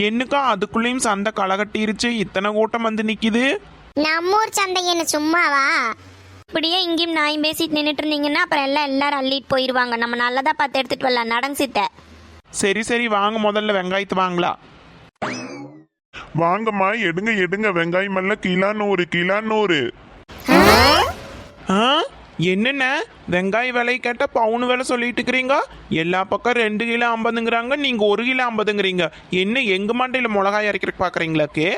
என்னக்கா அதுக்குள்ளேயும் சந்தை களகட்டிருச்சு இத்தனை கூட்டம் வந்து நிக்குது நம்மூர் சந்தை என்ன சும்மாவா இப்படியே இங்கேயும் நாயும் பேசிட்டு நின்றுட்டு இருந்தீங்கன்னா அப்புறம் எல்லாம் எல்லாரும் அள்ளிட்டு போயிடுவாங்க நம்ம நல்லதா பார்த்து எடுத்துட்டு வரலாம் நடங்க சித்த சரி சரி வாங்க முதல்ல வெங்காயத்தை வாங்கலாம் வாங்கம்மா எடுங்க எடுங்க. வெங்காயம் எல்லாம் கிலோ நூறு கிலோ நூறு. ஆ? என்னென்ன? வெங்காய விலை கேட்ட பவுன் விலை சொல்லிட்டு இருக்கிறீங்க? எல்லா பக்கம் ரெண்டு கிலோ ஐம்பதுங்கிறாங்க நீங்க ஒரு கிலோ ஐம்பதுங்கிறீங்க. என்ன எங்க மண்டையில மிளகாய் அரைக்கிறதுக்கு பாக்குறீங்களாக்கு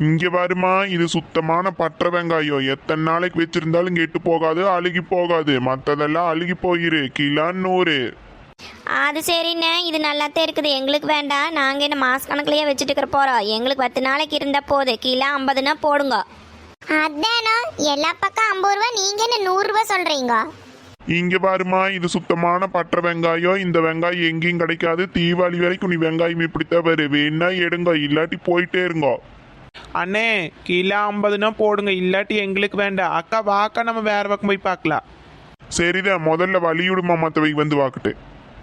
இங்க பாருமா இது சுத்தமான பற்ற வெங்காயம். எத்தனை நாளைக்கு வச்சிருந்தாலும் கெட்டு போகாது அழுகி போகாது. மத்ததெல்லாம் அழுகி போயிரு. கிலோ நூறு. அது சரிண்ணே இது நல்லாத்தான் இருக்குது. எங்களுக்கு வேண்டாம். நாங்கள் என்ன மாச கணக்குலயே வச்சுட்டு இருக்கிற போகிறோம் எங்களுக்கு பத்து நாளைக்கு இருந்தால் போதும் கிலோ ஐம்பதுனா போடுங்க. அதானோ? எல்லா பக்கம் ஐம்பது ரூபா நீங்க என்ன நூறு ரூபா சொல்றீங்க? இங்க பாருமா இது சுத்தமான பற்ற வெங்காயம். இந்த வெங்காயம் எங்கேயும் கிடைக்காது. தீபாவளி வரைக்கும் நீ வெங்காயம் இப்படித்தான் வரு. வேணா எடுங்க இல்லாட்டி போயிட்டே இருங்கோ. அண்ணே கிலோ ஐம்பதுனா போடுங்க. இல்லாட்டி எங்களுக்கு வேண்டாம். அக்கா வாக்கா நம்ம வேற பக்கம் போய் பார்க்கலாம். சரிதான். முதல்ல வழிவிடுமா மத்தவை வந்து வாக்கிட்டு.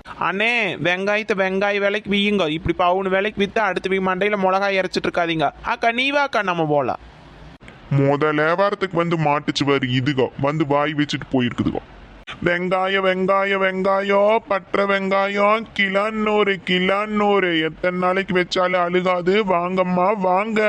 அண்ணே வெங்காயத்தை வெங்காய விலைக்கு வீயுங்க. இப்படி பவுன் விலைக்கு வித்து அடுத்து வீ மண்டையில மிளகாய் அரைச்சிட்டு இருக்காதீங்க அக்கா நீ வாக்கா நம்ம போலாம் முதல் வியாபாரத்துக்கு வந்து மாட்டுச்சு வரு இதுகோ. வந்து வாய் வச்சுட்டு போயிருக்குதுகோ. வெங்காயம் வெங்காயம் வெங்காயம் பற்ற வெங்காயம் கிலோ நூறு கிலோ நூறு. எத்தனை நாளைக்கு வச்சாலும் அழுகாது. வாங்கம்மா வாங்க.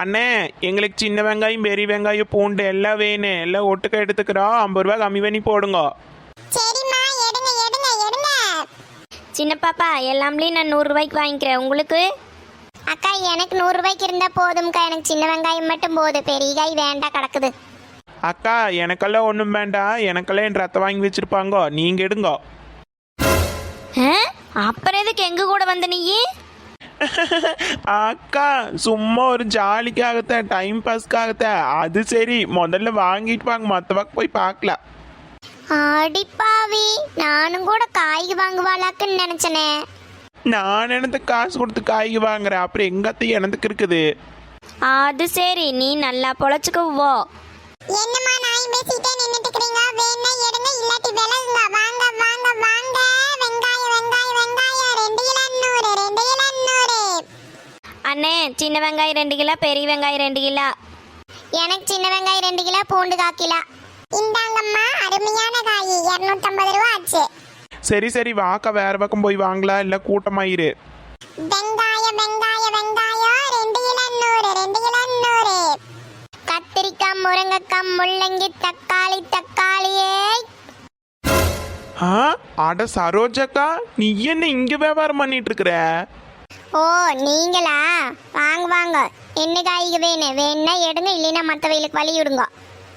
அண்ணே எங்களுக்கு சின்ன வெங்காயம் பெரிய வெங்காயம் பூண்டு எல்லாம் வேணும். எல்லாம் ஒட்டுக்க எடுத்துக்கிறோம் ஐம்பது ரூபா கம்மி பண்ணி போடுங்க. சரிம்மா எடுங்க எடுங்க எடுங்க. சின்ன பாப்பா எல்லாம்லேயும் நான் நூறுரூவாய்க்கு வாங்கிக்கிறேன். உங்களுக்கு? அக்கா எனக்கு நூறு ரூபாய்க்கு இருந்தா போதும்க்கா. எனக்கு சின்ன வெங்காயம் மட்டும் போதும். பெரிய காய் வேண்டாம் கிடக்குது. அக்கா எனக்கெல்லாம் ஒன்றும் வேண்டாம். எனக்கெல்லாம் என் ரத்த வாங்கி வச்சிருப்பாங்க. நீங்க எடுங்க? அப்புறம் எதுக்கு எங்க கூட வந்த நீ அக்கா சும்மா ஒரு ஜாலிக்காகத்தான் டைம் பாஸ்க்காகத்தான் அது சரி முதல்ல வாங்கிட்டு வாங்க மற்ற பக்கம் போய் பார்க்கலாம். அடிப்பாவி நானும் கூட காய் வாங்குவாளாக்குன்னு நினைச்சனே. நான் எனக்கு காசு கொடுத்து காய்கறி வாங்குறேன். அப்புறம் எங்கத்தையும் எனக்கு இருக்குது. அது சரி நீ நல்லா பொழைச்சுக்குவோ என்னம்மா நாய் பேசிட்டே நின்னுட்டு இருக்கீங்க வேணா எடுங்க இல்லாட்டி விலகுங்க வாங்க வாங்க வாங்க வெங்காயம் வெங்காயம் வெங்காயம் ரெண்டு கிலோ நூறு ரெண்டு கிலோ நூறு அண்ணே சின்ன வெங்காயம் ரெண்டு கிலோ பெரிய வெங்காயம் ரெண்டு கிலோ. எனக்கு சின்ன வெங்காயம் ரெண்டு கிலோ பூண்டு கால் கிலோ. இந்தாங்கம்மா அருமையான காய். இரநூத்தம்பது ரூபா ஆச்சு. சரி சரி வாக்கா வேற பக்கம் போய் வாங்கலாம் இல்லை கூட்டமாயிரு வெங்காயம் வெங்காயம் வெங்காயம். ரெண்டு கிலோ நூறு ரெண்டு கிலோ நூறு. கத்திரிக்காய் முருங்கைக்காய் முள்ளங்கி தக்காளி தக்காளியே ஆ? அட சரோஜக்கா நீ என்ன இங்க வியாபாரம் பண்ணிட்டு இருக்கிற? ஓ நீங்களா? வாங்க வாங்க. என்ன காய்க்கு வேணும்? வேணா எடுங்க இல்லைன்னா மற்றவைகளுக்கு வழி விடுங்க.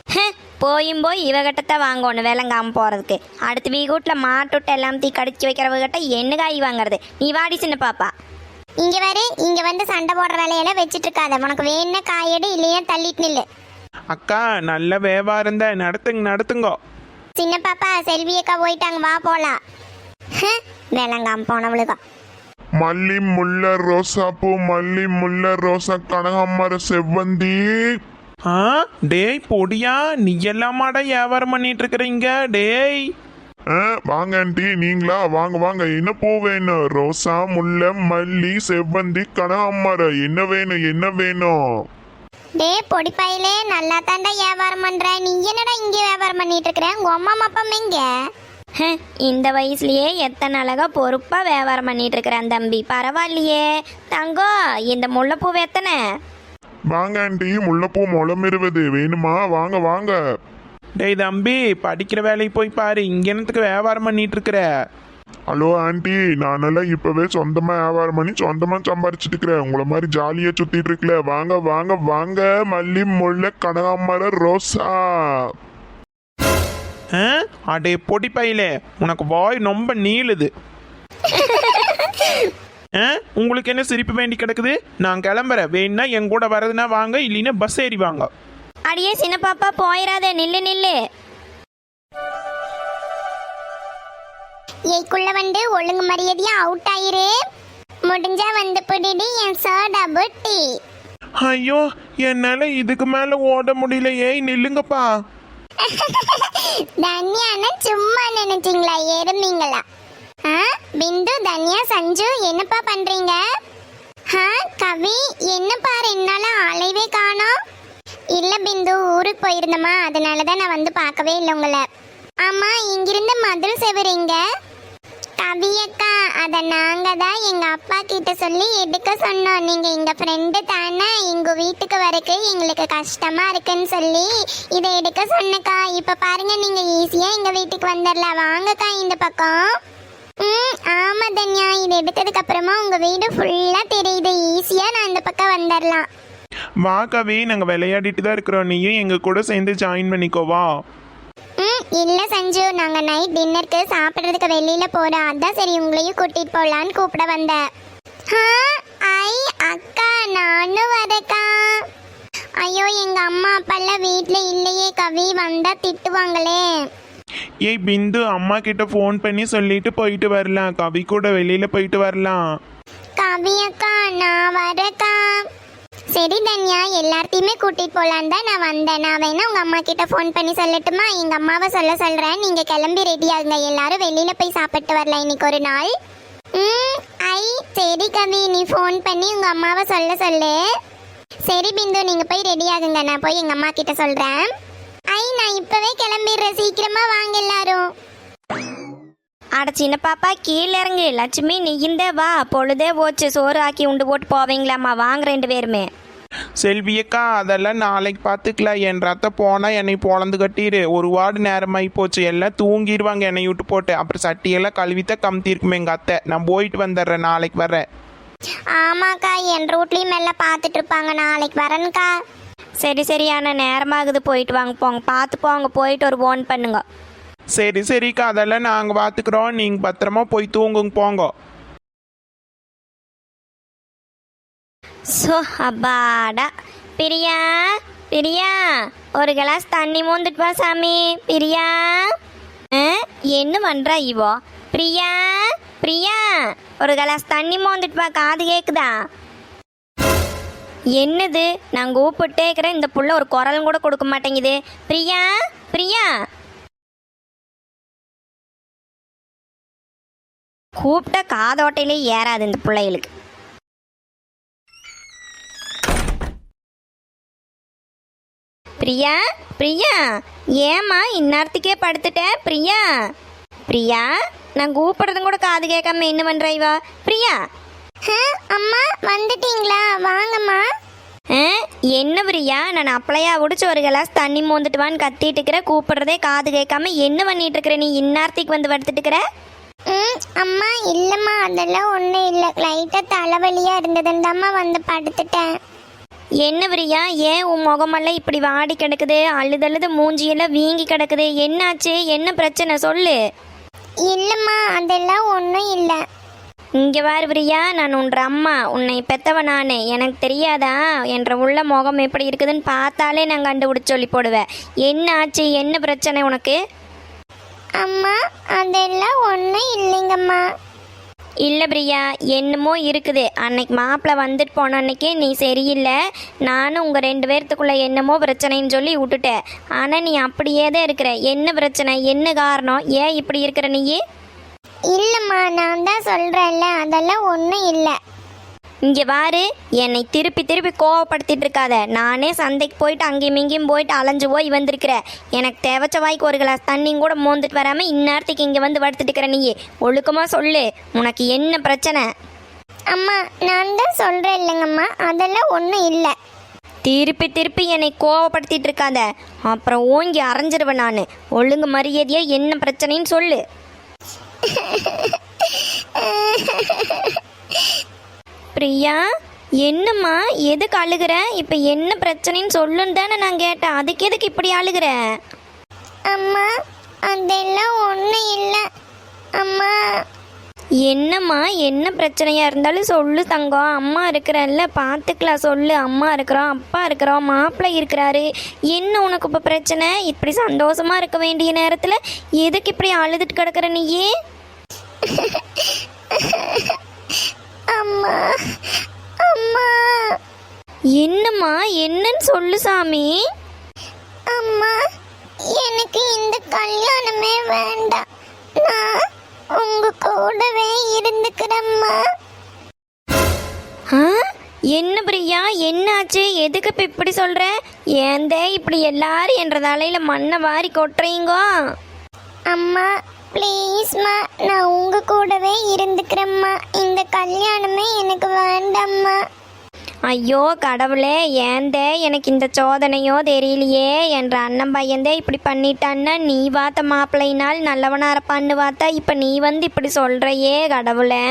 ஹ், போயும் போய் இவகிட்ட வாங்கணும் விலங்காம போறதுக்கு. அடுத்து வீ வீட்டில் மாட்டுட்டு எல்லாம் தீ கடிச்சு வைக்கிறவகிட்ட என்ன காய் வாங்குறது? நீ வாடி சின்ன பாப்பா. இங்க வரு இங்க வந்து சண்டை போடுற வேலையெல்லாம் வச்சிட்டு இருக்காத. உனக்கு வேணும்னா காயெடு இல்லைன்னா தள்ளிட்டு நில்லு. அக்கா நல்ல வியாபாரம் தான் நடத்துங்க நடத்துங்க. சின்ன பாப்பா செல்வி அக்கா போயிட்டாங்க வா போலாம். ஹ், விளங்காம போனவளுக்கா மல்லி முல்லை ரோசாப்பூ மல்லி முல்லை ரோசா கனகாமர செவ்வந்தி. ஆ? டேய் பொடியா நீ எல்லாமாடா வியாபாரம் பண்ணிட்டு இருக்கிறீங்க டேய். ஆ, வாங்க ஆண்டி நீங்களா? வாங்க வாங்க. என்ன பூ வேணும்? ரோசா முல்லை மல்லி செவ்வந்தி கனகாமரம் என்ன வேணும்? என்ன வேணும்? டே பொடிப்பாயிலே நல்லா தாண்டா வியாபாரம் பண்ற. நீ என்னடா இங்க வியாபாரம் பண்ணிட்டு இருக்கிற? உங்க அம்மா அப்பா எங்க இந்த வயசுலயே எத்தனை அழகா பொறுப்பா வியாபாரம் பண்ணிட்டு இருக்கிறான் தம்பி. பரவாயில்லையே. தங்கம் இந்த முல்லைப்பூ எத்தனை? வாங்க ஆண்டி முல்லைப்பூ முளம் இருபது. வேணுமா? வாங்க வாங்க. டேய் தம்பி படிக்கிற வேலைக்கு போய் பாரு. இங்க என்னத்துக்கு வியாபாரம் பண்ணிட்டு இருக்கிற? ஹலோ ஆண்டி நானெல்லாம் இப்பவே சொந்தமா வியாபாரம் பண்ணி சொந்தமா சம்பாரிச்சிட்டு இருக்கிறேன். உங்களை மாதிரி ஜாலியா சுத்திட்டு இருக்கல. வாங்க வாங்க வாங்க. மல்லி முல்லை கனகாமரம் ரோசா. ஆ? அடே பொடி பையிலே உனக்கு வாய் ரொம்ப நீளுது. ஆ? உங்களுக்கு என்ன சிரிப்பு வேண்டி கிடக்குது? நான் கிளம்புறேன். வேணா என் கூட வரதுன்னா வாங்க இல்லைன்னா பஸ் ஏறி வாங்க. அடியே சின்ன பாப்பா போயிடாத நில்லு நில்லு. ஏய்க்குள்ள வந்து ஒழுங்கு மரியாதையா அவுட் ஆயிரு. முடிஞ்சா வந்து பிடிடி என் சோடா புட்டி ஐயோ என்னால இதுக்கு மேல ஓட முடியல ஏய் நில்லுங்கப்பா. தன்யானா சும்மா நினைச்சிங்களா? எருமீங்களா? ஆ பிந்து தன்யா சஞ்சு என்னப்பா பண்றீங்க? ஆ கவி என்னப்பா ரெண்டு நாளா ஆளையவே காணோம்? இல்ல பிந்து ஊருக்கு போயிருந்தமா அதனால தான் நான் வந்து பார்க்கவே இல்லை உங்களை. ஆமா இங்கிருந்து மதுள் செவறீங்க? கவியக்கா அதை நாங்கள் தான் எங்கள் அப்பா கிட்ட சொல்லி எடுக்க சொன்னோம். நீங்கள் எங்கள் ஃப்ரெண்டு தானே எங்கள் வீட்டுக்கு வரக்கு எங்களுக்கு கஷ்டமாக இருக்குன்னு சொல்லி இதை எடுக்க சொன்னக்கா. இப்போ பாருங்கள் நீங்கள் ஈஸியாக எங்கள் வீட்டுக்கு வந்துடலாம் வாங்கக்கா இந்த பக்கம். ம் ஆமாம் தன்யா. இது எடுத்ததுக்கு அப்புறமா வீடு ஃபுல்லாக தெரியுது. ஈஸியாக நான் இந்த பக்கம் வந்துடலாம் வா கவி விளையாடிட்டு தான் இருக்கிறோம். நீயும் எங்கள் கூட சேர்ந்து ஜாயின் பண்ணிக்கோவா? ம் இல்ல சஞ்சு. நாங்க நைட் டின்னருக்கு சாப்பிடுறதுக்கு வெளியில போறோம் அதான் சரி உங்களையும் கூட்டிட்டு போலான்னு கூப்பிட வந்தேன் ஆ, ஐ அக்கா நானும் வரக்கா. ஐயோ எங்க அம்மா அப்பாலாம் வீட்ல இல்லையே. கவி வந்தா திட்டுவாங்களே. ஏய் பிந்து அம்மா கிட்ட ஃபோன் பண்ணி சொல்லிட்டு போயிட்டு வரலாம். கவி கூட வெளியில போயிட்டு வரலாம். கவி அக்கா நான் வரக்கா. சரி தன்யா எல்லாத்தையுமே கூட்டிட்டு போலான்னு தான் நான் வந்தேன். நான் வேணா உங்க அம்மா கிட்ட ஃபோன் பண்ணி சொல்லட்டுமா? எங்க அம்மாவை சொல்ல சொல்றேன். நீங்க கிளம்பி ரெடி ஆகுங்க எல்லாரும் வெளியில போய் சாப்பிட்டு வரலாம் இன்னைக்கு ஒரு நாள். ம் ஐ சரி கவி நீ ஃபோன் பண்ணி உங்க அம்மாவை சொல்ல சொல்லு. சரி பிந்து நீங்க போய் ரெடி ஆகுங்க. நான் போய் எங்க அம்மா கிட்ட சொல்றேன். ஐ நான் இப்பவே கிளம்பிடுறேன். சீக்கிரமா வாங்க எல்லாரும். அட சின்ன பாப்பா கீழே இறங்கு. லட்சுமி நீ இந்த வா. பொழுதே போச்சு. சோறு ஆக்கி உண்டு போட்டு போவீங்களாம்மா. வாங்க ரெண்டு பேருமே. செல்வியக்கா அதெல்லாம் நாளைக்கு பார்த்துக்கலாம் என் ரத்த போனா என்னை பொழந்து கட்டிடு ஒரு வார்டு நேரமாகி போச்சு. எல்லாம் தூங்கிடுவாங்க என்னை விட்டு போட்டு. அப்புறம் சட்டியெல்லாம் கழுவித்த கமுத்தி இருக்குமே எங்கள் அத்தை. நான் போயிட்டு வந்துடுறேன் நாளைக்கு வரேன் ஆமாக்கா என் ரூட்லயும் எல்லாம் பார்த்துட்டு இருப்பாங்க. நாளைக்கு வரேன்க்கா. சரி சரியான நேரமாகுது. போயிட்டு வாங்க போங்க. பார்த்து போங்க. போயிட்டு ஒரு ஃபோன் பண்ணுங்க. சரி சரிக்கா. அதெல்லாம் நாங்கள் பார்த்துக்குறோம் நீங்கள் பத்திரமா போய் தூங்குங்க போங்க. ஸோ அப்பாடா பிரியா பிரியா ஒரு கிளாஸ் தண்ணி மோந்துட்டு வா சாமி. பிரியா. ஆ, என்ன பண்ணுறா இவோ? பிரியா பிரியா ஒரு கிளாஸ் தண்ணி மோந்துட்டு வா காது கேட்குதா என்னது? நான் கூப்பிட்டே இருக்கிறேன் இந்த புள்ள ஒரு குரலும் கூட கொடுக்க மாட்டேங்குது. பிரியா பிரியா. கூப்பிட்டா காதோட்டையிலே ஏறாது இந்த பிள்ளைகளுக்கு. பிரியா பிரியா ஏம்மா இந்நேரத்துக்கே படுத்துட்ட? பிரியா. பிரியா நான் கூப்பிடுறதும் கூட காது கேட்காம என்ன பண்ற இவா? பிரியா. அம்மா வந்துட்டீங்களா? வாங்கம்மா. என்ன பிரியா? நான் அப்பளையா குடிச்சு ஒரு கிளாஸ் தண்ணி மோந்துட்டு வான்னு கத்திட்டு இருக்கிற கூப்பிடுறதே காது கேட்காம என்ன பண்ணிட்டு இருக்கிற நீ இந்நேரத்துக்கு வந்து படுத்துட்டு இருக்கிற? ம் அம்மா இல்லைம்மா அதெல்லாம் ஒன்றும் இல்லை. லைட்டாக தலைவலியாக இருந்ததுந்தாம்மா வந்து படுத்துட்டேன். என்ன பிரியா? ஏன் உன் முகமெல்லாம் இப்படி வாடி கிடக்குது? அழுதழுது மூஞ்சியெல்லாம் வீங்கி கிடக்குது. என்னாச்சு? என்ன பிரச்சனை? சொல்லு. இல்லைம்மா அதெல்லாம் ஒன்றும் இல்லை. இங்க பாரு பிரியா நான் உன்ற அம்மா. உன்னை பெத்தவ நானு. எனக்கு தெரியாதா? என்ற உள்ள முகம் எப்படி இருக்குதுன்னு பார்த்தாலே நான் கண்டுபிடிச்சு சொல்லி போடுவேன். என்ன ஆச்சு என்ன பிரச்சனை உனக்கு? அம்மா அதெல்லாம் ஒன்றும் இல்லைங்கம்மா. இல்லை பிரியா என்னமோ இருக்குது. அன்னைக்கு மாப்பிள்ளை வந்துட்டு போன அன்னைக்கே நீ சரியில்லை. நானும் உங்கள் ரெண்டு பேர்த்துக்குள்ளே என்னமோ பிரச்சனைன்னு சொல்லி விட்டுட்டேன். ஆனால் நீ அப்படியே தான் இருக்கிற. என்ன பிரச்சனை? என்ன காரணம்? ஏன் இப்படி இருக்கிற நீ இல்லைம்மா நான் தான் சொல்கிறேன்ல அதெல்லாம் ஒன்றும் இல்லை. இங்கே பாரு என்னை திருப்பி திருப்பி கோவப்படுத்திட்டு இருக்காத. நானே சந்தைக்கு போயிட்டு அங்கேயும் இங்கேயும் போயிட்டு அலைஞ்சு போய் வந்திருக்கிற. எனக்கு தேவச்ச வாய்க்கு ஒரு கிளாஸ் தண்ணியும் கூட மோந்துட்டு வராமல் இந்நேரத்துக்கு இங்கே வந்து படுத்துட்டு இருக்கிற நீயே. ஒழுக்கமாக சொல்லு. உனக்கு என்ன பிரச்சனை? அம்மா நான் தான் சொல்கிறேன் இல்லைங்கம்மா. அதெல்லாம் ஒன்றும் இல்லை. திருப்பி திருப்பி என்னை கோவப்படுத்திட்டு இருக்காத. அப்புறம் ஓங்கி அரைஞ்சிருவேன் நான். ஒழுங்கு மரியாதையாக என்ன பிரச்சனைன்னு சொல்லு. பிரியா என்னம்மா எதுக்கு அழுகுற? இப்போ என்ன பிரச்சனைன்னு சொல்லுன்னு தானே நான் கேட்டேன். அதுக்கு எதுக்கு இப்படி அழுகுற? அம்மா அதெல்லாம் ஒன்றும் இல்லை. அம்மா. என்னம்மா என்ன பிரச்சனையா இருந்தாலும் சொல்லு தங்கம். அம்மா இருக்கிறல்ல பார்த்துக்கலாம் சொல்லு. அம்மா இருக்கிறோம் அப்பா இருக்கிறோம் மாப்பிள்ளை இருக்கிறாரு. என்ன உனக்கு இப்போ பிரச்சனை? இப்படி சந்தோஷமா இருக்க வேண்டிய நேரத்தில் எதுக்கு இப்படி அழுதுட்டு கிடக்குற நீயே? அம்மா அம்மா. என்னம்மா என்னன்னு சொல்லு சாமி. அம்மா எனக்கு இந்த கல்யாணமே வேண்டாம். நான் உங்க கூடவே இருந்துக்கிறேம்மா. ஆ என்ன பிரியா என்னாச்சு? எதுக்கு இப்போ இப்படி சொல்ற? ஏந்தே இப்படி எல்லாரும் என்ற தலையில மண்ணை வாரி கொட்டுறீங்கோ? அம்மா ப்ளீஸ்மா நான் உங்க கூடவே இருந்துக்கிறேம்மா. இந்த கல்யாணமே எனக்கு வேண்டாம்மா. ஐயோ கடவுளே ஏந்தே எனக்கு இந்த சோதனையோ தெரியலையே. என்ற அண்ணன் பையன்தே இப்படி பண்ணிட்டான்னா நீ பார்த்த மாப்பிள்ளைனால் நல்லவனா இருப்பான்னு பார்த்தா இப்போ நீ வந்து இப்படி சொல்றையே கடவுளே.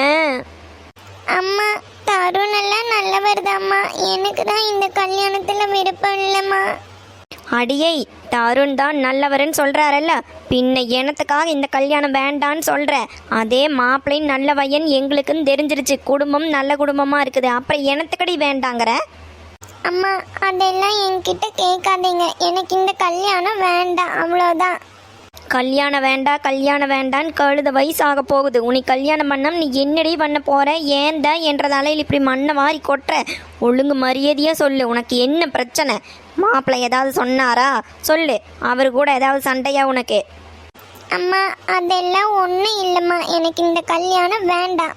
அம்மா தருண் எல்லாம் நல்லவர் தாம்மா எனக்கு தான் இந்த கல்யாணத்துல விருப்பம் இல்லைம்மா. அடியை தருண் தான் நல்லவருன்னு சொல்கிறாரல்ல பின்ன எனத்துக்காக இந்த கல்யாணம் வேண்டான்னு சொல்கிற அதே மாப்பிள்ளை நல்ல பையன் எங்களுக்குன்னு தெரிஞ்சிருச்சு. குடும்பம் நல்ல குடும்பமாக இருக்குது. அப்புறம் எனத்துக்கடி வேண்டாங்கிற? அம்மா அதெல்லாம் என்கிட்ட கேட்காதீங்க. எனக்கு இந்த கல்யாணம் வேண்டாம். அவ்வளோதான் கல்யாணம் வேண்டாம் கல்யாணம் வேண்டான்னு கழுத வயசாக போகுது. உனக்கு கல்யாணம் பண்ணம் நீ என்னடி பண்ண போற? ஏந்த என்ற தலையில் இப்படி மண்ணை வாரி கொட்டுற? ஒழுங்கு மரியாதையா சொல்லு. உனக்கு என்ன பிரச்சனை? மாப்பிள்ளை ஏதாவது சொன்னாரா? சொல்லு. அவர் கூட ஏதாவது சண்டையா உனக்கு? அம்மா அதெல்லாம் ஒன்றும் இல்லைம்மா. எனக்கு இந்த கல்யாணம் வேண்டாம்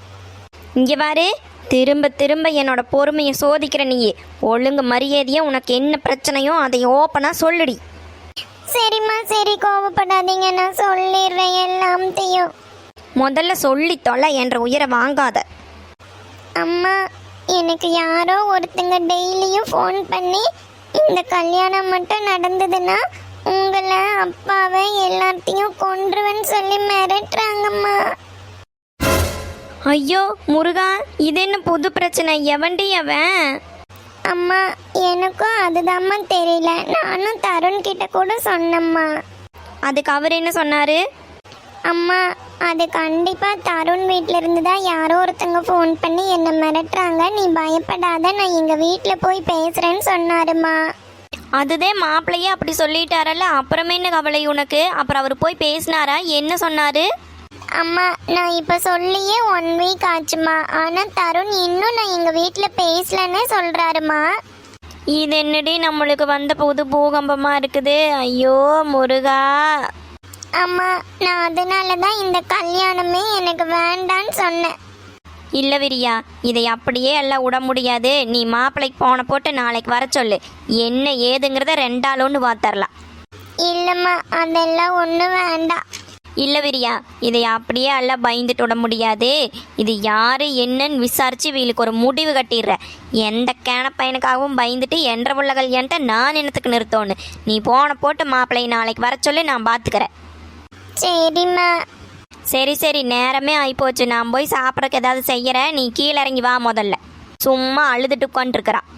இங்கே பாரு. திரும்ப திரும்ப என்னோட பொறுமையை சோதிக்கிற நீ. ஒழுங்கு மரியாதையா உனக்கு என்ன பிரச்சனையோ அதை ஓப்பனாக சொல்லுடி. சரிம்மா சரி கோவப்படாதீங்க. நான் சொல்லிடுறேன். எல்லாத்தையும் முதல்ல சொல்லி தொலை என்ற உயிரை வாங்காத. அம்மா எனக்கு யாரோ ஒருத்தங்க டெய்லியும் ஃபோன் பண்ணி இந்த கல்யாணம் மட்டும் நடந்ததுன்னா உங்களை அப்பாவை எல்லாத்தையும் கொன்றுவேன்னு சொல்லி மிரட்டுறாங்கம்மா. ஐயோ முருகா இது என்ன புது பிரச்சனை? எவன்டி அவன்? அம்மா எனக்கும் அதுதாம்மா தெரியல. நானும் தருண் கிட்ட கூட சொன்னம்மா. அதுக்கு அவர் என்ன சொன்னாரு? அம்மா அது கண்டிப்பா தருண் வீட்ல இருந்து தான் யாரோ ஒருத்தங்க ஃபோன் பண்ணி என்ன மிரட்டுறாங்க. நீ பயப்படாத நான் எங்க வீட்ல போய் பேசுறேன்னு சொன்னாருமா அதுதே மாப்பிள்ளையே அப்படி சொல்லிட்டாரல்ல அப்புறமே என்ன கவலை உனக்கு? அப்புறம் அவர் போய் பேசினாரா? என்ன சொன்னாரு? அம்மா நான் இப்ப சொல்லியே ஒன் வீக் ஆச்சுமா. ஆனா தருண் இன்னும் நான் எங்க வீட்ல பேசலன்னே சொல்றாருமா. இது என்னடி நம்மளுக்கு வந்த புது பூகம்பமா இருக்குது? ஐயோ முருகா. அம்மா நான் அதனால தான் இந்த கல்யாணமே எனக்கு வேண்டான்னு சொன்னேன். இல்ல விரியா இதை அப்படியே எல்லாம் விட முடியாது. நீ மாப்பிள்ளைக்கு போன போட்டு நாளைக்கு வர சொல்லு. என்ன ஏதுங்கிறத ரெண்டாளோன்னு பார்த்தரலாம் இல்லம்மா அதெல்லாம் ஒன்றும் வேண்டாம். இல்ல விரியா இதை அப்படியே எல்லாம் பயந்துட்டு விட முடியாது. இது யாரு என்னன்னு விசாரிச்சு இவளுக்கு ஒரு முடிவு கட்டிடுற. எந்த கேன பையனுக்காகவும் பயந்துட்டு என்ற புள்ள கல்யாணத்தை நான் என்னத்துக்கு நிறுத்தோன்னு. நீ போன போட்டு மாப்பிள்ளை நாளைக்கு வர சொல்லி நான் பார்த்துக்கிறேன் சரிம்மா. சரி சரி நேரமே ஆயிப்போச்சு. நான் போய் சாப்பிட்றதுக்கு ஏதாவது செய்யறேன் நீ கீழே இறங்கி வா முதல்ல. சும்மா அழுதுட்டு உட்காந்துருக்குறான்